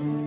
Mm-hmm.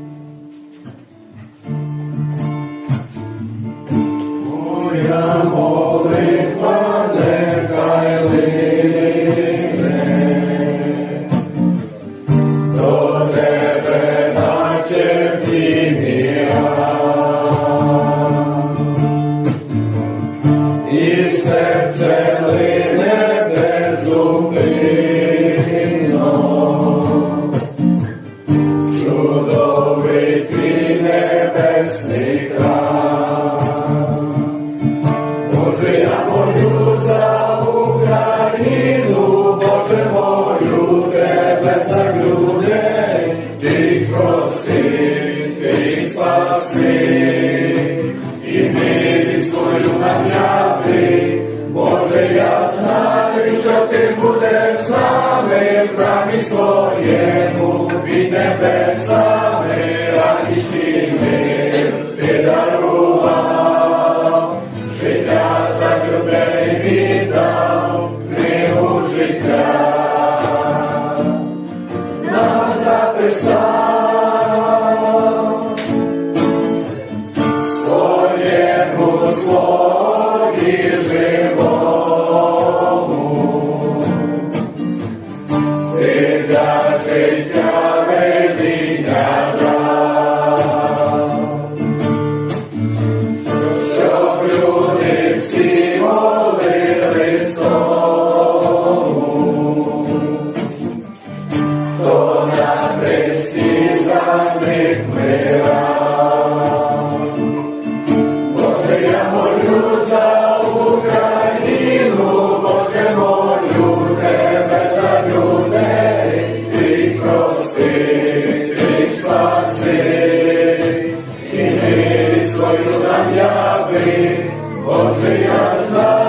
життя видіння дам, щоб люди всі молились тому, хто на хресті за них мира. Бо я знаю.